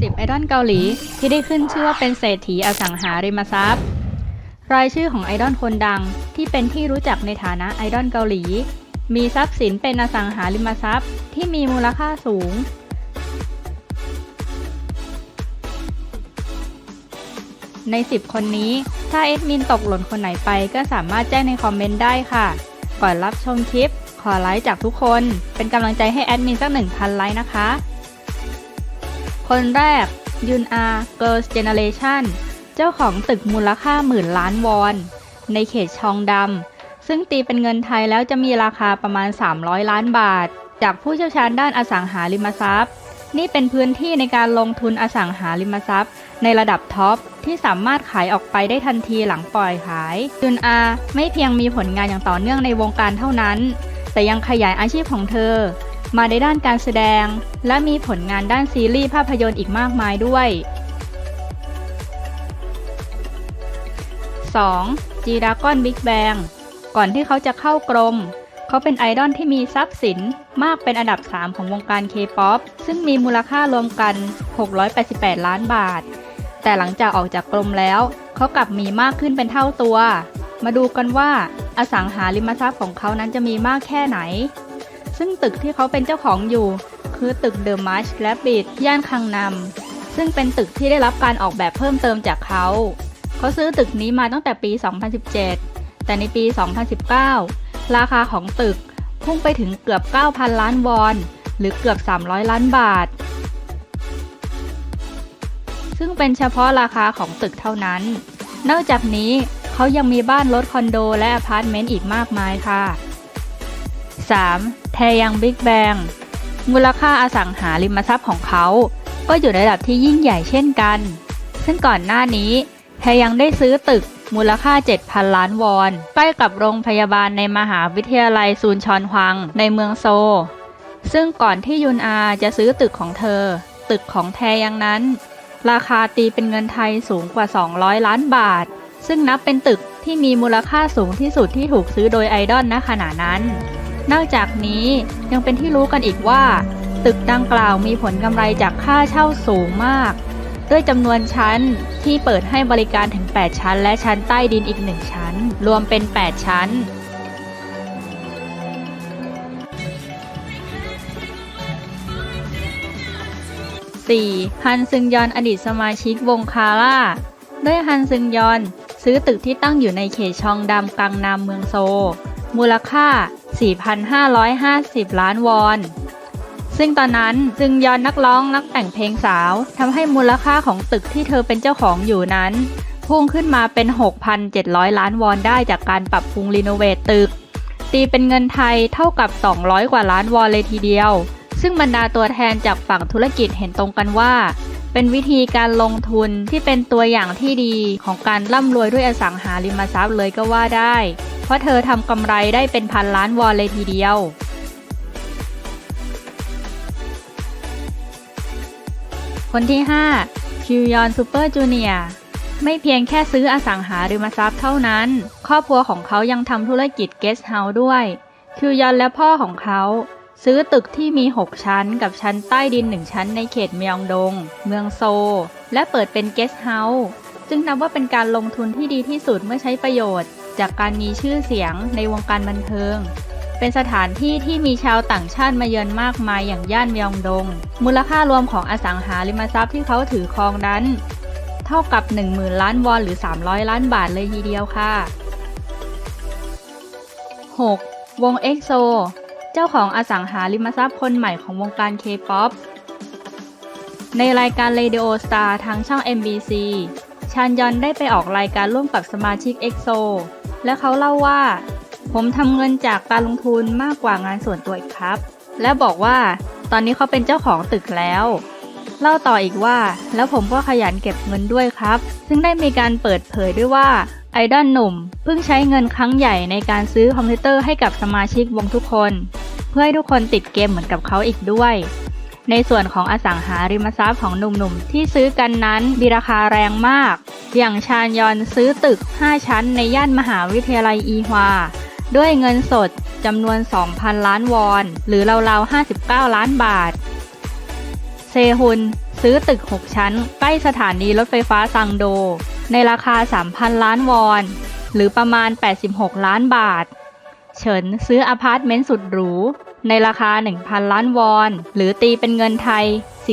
10 ไอดอลเกาหลีที่ได้ขึ้นชื่อว่าเป็นเศรษฐีอสังหาริมทรัพย์ รายชื่อของไอดอลคนดังที่เป็นที่รู้จักในฐานะไอดอลเกาหลี มีทรัพย์สินเป็นอสังหาริมทรัพย์ที่มีมูลค่าสูง ใน 10 คนนี้ ถ้าเอดมินตกหล่นคนไหนไปก็สามารถแจ้งในคอมเมนต์ได้ค่ะ ก่อนรับชมคลิป ขอไลค์จากทุกคน เป็นกำลังใจให้แอดมินสัก1,000ไลค์นะคะ คนแรกยุนอา Girls Generation เจ้าของตึกมูลค่าหมื่นล้านวอน ในเขตชองดำ ซึ่งตีเป็นเงินไทยแล้วจะมีราคาประมาณ 300 ล้านบาท จากผู้เชี่ยวชาญด้านอสังหาริมทรัพย์ นี่เป็นพื้นที่ในการลงทุนอสังหาริมทรัพย์ ในระดับท็อปที่สามารถขายออกไปได้ทันทีหลังปล่อยขายยุนอาไม่เพียงมีผลงานอย่างต่อเนื่องในวงการเท่านั้น แต่ยังขยายอาชีพของเธอ มาในด้านการแสดง และมีผลงานด้านซีรีส์ภาพยนตร์อีกมากมายด้วย 2. จีดากอนบิ๊กแบงก่อนที่เขาจะเข้ากรม เขาเป็นไอดอลที่มีทรัพย์สินมากเป็นอันดับ 3 ของวงการเคป๊อปซึ่งมีมูลค่ารวมกัน 688 ล้านบาท แต่หลังจากออกจากกรมแล้ว เขากลับมีมากขึ้นเป็นเท่าตัว มาดูกันว่าอสังหาริมทรัพย์ของเขานั้นจะมีมากแค่ไหน ซึ่งตึกที่เขาเป็นเจ้าของอยู่ คือตึกเดอะมาร์ชและบิดย่านคังนำซึ่งเป็นตึกที่ได้รับการออกแบบเพิ่มเติมจากเขา เขาซื้อตึกนี้มาตั้งแต่ปี 2017 แต่ในปี 2019 ราคาของตึกพุ่งไปถึงเกือบ 9,000 ล้านวอน หรือเกือบ 300 ล้านบาท ซึ่งเป็นเฉพาะราคาของตึกเท่านั้น นอกจากนี้เขายังมีบ้านรถคอนโดและอพาร์ตเมนต์อีกมากมายค่ะ 3. แทยังบิ๊กแบงมูลค่าอสังหาริมทรัพย์ของเขา ก็อยู่ในระดับที่ยิ่งใหญ่เช่นกัน ซึ่งก่อนหน้านี้แทยังได้ซื้อตึกมูลค่า 7,000 ล้านวอนใกล้กับโรงพยาบาลในมหาวิทยาลัยซูนชอนฮวังในเมืองโซ ซึ่งก่อนที่ยุนอาจะซื้อตึกของเธอ ตึกของแทยังนั้น ราคาตีเป็นเงินไทยสูงกว่า 200 ล้านบาท ซึ่งนับเป็นตึกที่มีมูลค่าสูงที่สุดที่ถูกซื้อโดยไอดอลณขณะนั้น นอกจากนี้ยังเป็นที่รู้กันอีกว่า ตึกดังกล่าวมีผลกำไรจากค่าเช่าสูงมาก ด้วยจำนวนชั้นที่เปิดให้บริการถึง 8 ชั้น และชั้นใต้ดินอีก 1 ชั้น รวมเป็น 8 ชั้น 4. ฮันซึงยอนอดีตสมาชิกวงคาร่าด้วยฮันซึงยอนซื้อตึกที่ตั้งอยู่ในเขตชองดำกังนามเมืองโซ มูลค่า 4,550 ล้านวอน ซึ่งตอนนั้นซึงยอนนักร้องนักแต่งเพลงสาวทำให้มูลค่าของตึกที่เธอเป็นเจ้าของอยู่นั้น พุ่งขึ้นมาเป็น 6,700 ล้านวอนได้จากการปรับปรุงรีโนเวทตึก ตีเป็นเงินไทยเท่ากับ 200 กว่าล้านวอนเลยทีเดียว ซึ่งบรรดาตัวแทนจากฝั่งธุรกิจเห็นตรงกันว่าเป็นวิธีการลงทุนที่เป็นตัวอย่างที่ดีของการร่ำรวยด้วยอสังหาริมทรัพย์เลยก็ว่าได้ เพราะเธอทำกำไรได้เป็นพันล้านวอนเลยทีเดียวคนที่ 5 คิวยอนซูเปอร์จูเนียไม่เพียงแค่ซื้ออสังหาริมทรัพย์เท่านั้น ครอบครัวของเขายังทำธุรกิจเกสต์เฮาส์ด้วย คิวยอนและพ่อของเขา ซื้อตึกที่มี 6 ชั้นกับชั้นใต้ดิน 1 ชั้นในเขตเมียงดง เมืองโซ และเปิดเป็นเกสต์เฮาส์ จึงนับว่าเป็นการลงทุนที่ดีที่สุดเมื่อใช้ประโยชน์ จากการมีชื่อเสียงในวงการบันเทิง เป็นสถานที่ที่มีชาวต่างชาติมาเยือนมากมายอย่างย่านเมียงดง มูลค่ารวมของอสังหาริมทรัพย์ที่เขาถือครองนั้น เท่ากับ 10,000 ล้านวอนหรือ 300 ล้านบาทเลยทีเดียวค่ะ 6. วง EXO เจ้าของอสังหาริมทรัพย์คนใหม่ของวงการ K-POP ในรายการ Radio Star ทางช่อง MBC ชานยอนได้ไปออกรายการร่วมกับสมาชิก EXO และเขาเล่าว่า ผมทำเงินจากการลงทุนมากกว่างานส่วนตัวอีกครับ และบอกว่าตอนนี้เขาเป็นเจ้าของตึกแล้ว เล่าต่ออีกว่า แล้วผมก็ขยันเก็บเงินด้วยครับ ซึ่งได้มีการเปิดเผยด้วยว่าไอดอลหนุ่มเพิ่งใช้เงินครั้งใหญ่ในการซื้อคอมพิวเตอร์ให้กับสมาชิกวงทุกคน เพื่อให้ทุกคนติดเกมเหมือนกับเขาอีกด้วย ในส่วนของอสังหาริมทรัพย์ของหนุ่มๆ ที่ซื้อกันนั้นมีราคาแรงมาก อย่างชานยอนซื้อตึก 5 ชั้นในย่านมหาวิทยาลัยอีฮวา ด้วยเงินสดจำนวน 2,000 ล้านวอน หรือราวๆ 59 ล้านบาท เซฮุนซื้อตึก 6 ชั้น ใกล้สถานีรถไฟฟ้าซังโด ในราคา 3,000 ล้านวอน หรือประมาณ 86 ล้านบาท เฉินซื้ออพาร์ตเมนต์สุดหรู ในราคา 1,000 ล้านวอน หรือตีเป็นเงินไทย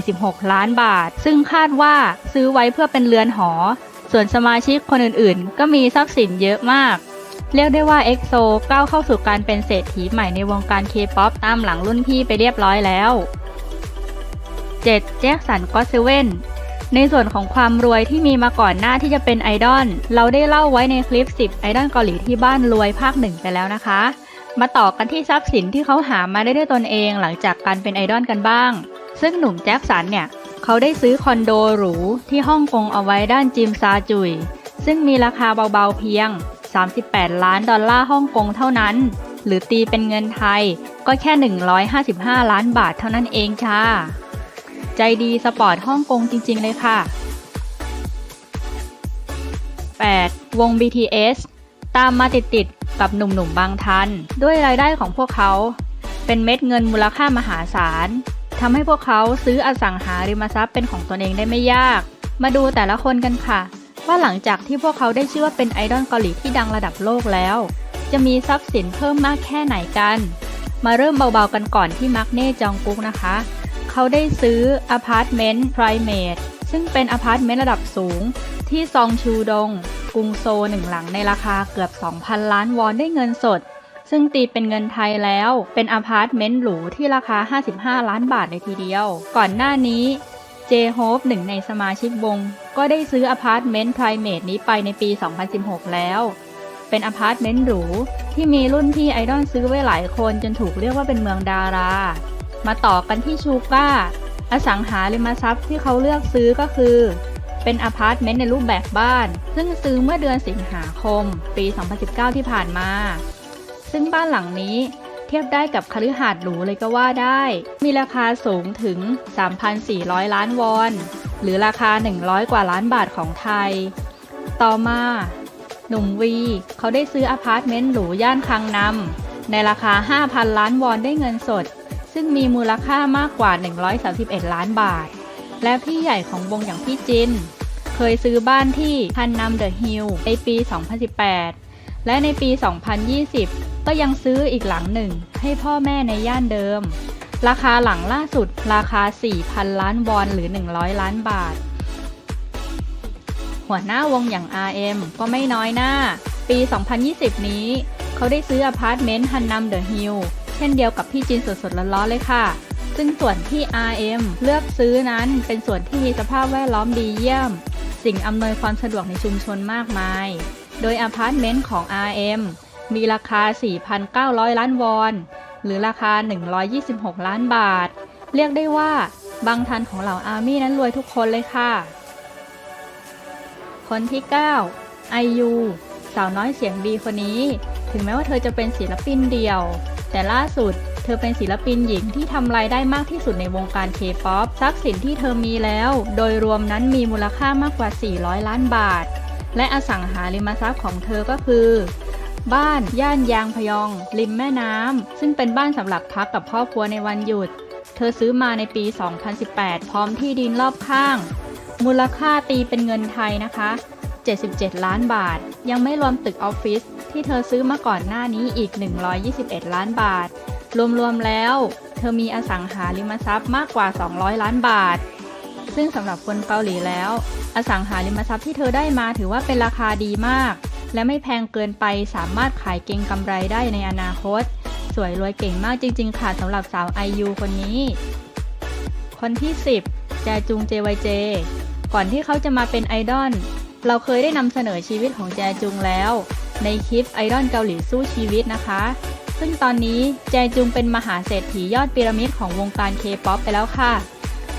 46 ล้านบาท ซึ่งคาดว่าซื้อไว้เพื่อเป็นเรือนหอ ส่วนสมาชิกคนอื่นๆ ก็มีทรัพย์สินเยอะมาก เรียกได้ว่าเอ็กโซก้าวเข้าสู่การเป็นเศรษฐีใหม่ในวงการเคป๊อปตามหลังรุ่นพี่ไปเรียบร้อยแล้ว 7. แจ็คสันก็เซเว่นในส่วนของความรวยที่มีมาก่อนหน้าที่จะเป็นไอดอล เราได้เล่าไว้ในคลิป 10 ไอดอลเกาหลีที่บ้านรวยภาคหนึ่งไปแล้วนะคะ มาต่อกันที่ทรัพย์สินที่เขาหามาได้ด้วยตนเองหลังจากการเป็นไอดอลกันบ้าง ซึ่งหนุ่มแจ็คสันเนี่ย เขาได้ซื้อคอนโดหรูที่ฮ่องกงเอาไว้ด้านจิมซาจุย ซึ่งมีราคาเบาๆเพียง 38 ล้านดอลลาร์ฮ่องกงเท่านั้น หรือตีเป็นเงินไทยก็แค่ 155 ล้านบาทเท่านั้นเองค่ะ ใจดีสปอร์ตฮ่องกงจริงๆเลยค่ะ 8. วง BTS ตามมาติดๆ กับหนุ่มๆบางทัน ด้วยรายได้ของพวกเขา เป็นเม็ดเงินมูลค่ามหาศาลทำให้พวกเขาซื้ออสังหาริมทรัพย์เป็นของตนเองได้ไม่ยาก มาดูแต่ละคนกันค่ะ ว่าหลังจากที่พวกเขาได้ชื่อว่าเป็นไอดอลเกาหลีที่ดังระดับโลกแล้ว จะมีทรัพย์สินเพิ่มมากแค่ไหนกัน มาเริ่มเบาๆกันก่อนที่มักเน่จองกุ๊กนะคะ เขาได้ซื้ออพาร์ตเมนต์ Primate ซึ่งเป็นอพาร์ตเมนต์ระดับสูงที่ซองชูดง กรุงโซหนึ่งหลังในราคาเกือบ 2,000 ล้านวอนได้เงินสด ซึ่งตีเป็นเงินไทยแล้ว เป็นอพาร์ตเมนต์หรูที่ราคา 55 ล้านบาทเลยทีเดียว ก่อนหน้านี้เจโฮปหนึ่งในสมาชิกวง ก็ได้ซื้ออพาร์ตเมนต์ Primate นี้ไปในปี 2016 แล้ว เป็นอพาร์ตเมนต์หรูที่มีรุ่นพี่ไอดอลซื้อไว้หลายคนจนถูกเรียกว่าเป็นเมืองดารา มาต่อกันที่ชูก้าอสังหาริมทรัพย์ที่เขาเลือกซื้อก็คือ เป็นอพาร์ตเมนต์ในรูปแบบบ้าน ซึ่งซื้อเมื่อเดือนสิงหาคม ปี 2019 ที่ผ่านมา ซึ่งบ้านหลังนี้เทียบได้กับคฤหาสน์หรูเลยก็ว่าได้ มีราคาสูงถึง 3,400 ล้านวอน หรือราคา 100 กว่าล้านบาทของไทย ต่อมา หนุ่มวี เขาได้ซื้ออพาร์ตเมนต์หรูย่านคังนำในราคา 5,000 ล้านวอนได้เงินสด ซึ่งมีมูลค่ามากกว่า 131 ล้านบาท และพี่ใหญ่ของวงอย่างพี่จิน เคยซื้อบ้านที่ฮันนัมเดอะฮิลในปี 2018 และในปี 2020 ก็ยังซื้ออีกหลังหนึ่งให้พ่อแม่ในย่านเดิม ราคาหลังล่าสุดราคา 4,000 ล้านวอนหรือ 100 ล้านบาท หัวหน้าวงอย่าง RM ก็ไม่น้อยหน้า ปี 2020 นี้ เขาได้ซื้ออพาร์ตเมนต์ฮันนัมเดอะฮิลเช่นเดียวกับพี่จินสดๆร้อนๆเลยค่ะ ซึ่งส่วนที่ RM เลือกซื้อนั้นเป็นส่วนที่มีสภาพแวดล้อมดีเยี่ยม สิ่งอำนวยความสะดวกในชุมชนมากมาย โดยอพาร์ตเมนต์ของ RM มีราคา 4,900 ล้านวอน หรือราคา 126 ล้านบาท เรียกได้ว่าบางทันของเหล่าอาร์มี่นั้นรวยทุกคนเลยค่ะ คนที่ 9 IU สาวน้อยเสียงดีคนนี้ ถึงแม้ว่าเธอจะเป็นศิลปินเดี่ยว แต่ล่าสุดเธอเป็นศิลปินหญิงที่ทำรายได้มากที่สุดในวงการเคป๊อปทรัพย์สินที่เธอมีแล้ว โดยรวมนั้นมีมูลค่ามากกว่า 400 ล้านบาท และอสังหาริมทรัพย์ของเธอก็คือ บ้านย่านยางพยอง ริมแม่น้ำซึ่งเป็นบ้านสำหรับพักกับครอบครัวในวันหยุด เธอซื้อมาในปี 2018 พร้อมที่ดินรอบข้าง มูลค่าตีเป็นเงินไทยนะคะ 77 ล้านบาท ยังไม่รวมตึกออฟฟิศที่เธอซื้อมาก่อนหน้านี้อีก 121 ล้านบาท รวมๆแล้ว เธอมีอสังหาริมทรัพย์มากกว่า 200 ล้านบาท ซึ่งสำหรับคนเกาหลีแล้ว อสังหาริมทรัพย์ที่เธอได้มาถือว่าเป็นราคาดีมาก และไม่แพงเกินไปสามารถขายเก็งกำไรได้ในอนาคต สวยรวยเก่งมากจริง ๆ ค่ะสำหรับสาวไอยูคนนี้ คนที่ 10แจจุง JYJ ก่อนที่เขาจะมาเป็นไอดอลเราเคยได้นำเสนอชีวิตของแจจุงแล้ว ในคลิปไอดอลเกาหลีสู้ชีวิตนะคะ ซึ่งตอนนี้แจจุงเป็นมหาเศรษฐียอดพีระมิดของวงการเคป๊อปไปแล้วค่ะ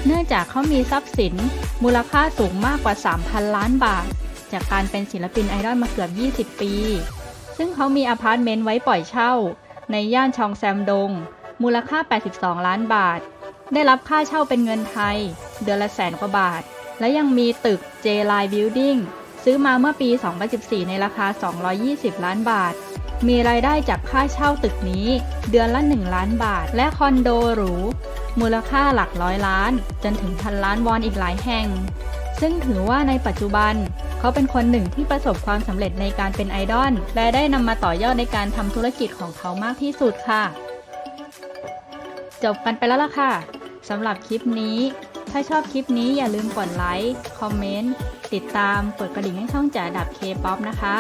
เนื่องจากเขามีทรัพย์สิน มูลค่าสูงมากกว่า 3,000 ล้านบาท จากการเป็นศิลปินไอดอลมาเกือบ 20 ปี ซึ่งเขามีอพาร์ตเมนต์ไว้ปล่อยเช่า ในย่านชองแซมดง มูลค่า 82 ล้านบาท ได้รับค่าเช่าเป็นเงินไทย เดือนละแสนกว่าบาท และยังมีตึก J Line Building ซื้อมาเมื่อปี 2014 ในราคา 220 ล้านบาท มีรายได้จากค่าเช่าตึกนี้ เดือนละ 1 ล้านบาท และคอนโดหรู มูลค่าหลักร้อยล้าน จนถึงพันล้านวอนอีกหลายแห่ง ซึ่งถือว่าในปัจจุบัน เขาเป็นคนหนึ่งที่ประสบความสำเร็จในการเป็นไอดอลและได้นำมาต่อยอดในการทำธุรกิจของเขามากที่สุดค่ะ จบกันไปแล้วล่ะค่ะสำหรับคลิปนี้ ถ้าชอบคลิปนี้อย่าลืมกดไลค์ คอมเมนต์ ติดตาม กดกระดิ่งให้ช่องจ๋าดับเคป๊อปนะคะ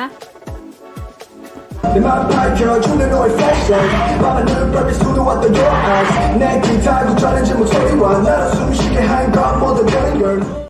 내 맘 밝혀 주는 너의 flashlight 밤하늘 별빛 수도왔던 your eyes 내길 달고 전해진 목소리와 나를 숨쉬게 한 건 모두 danger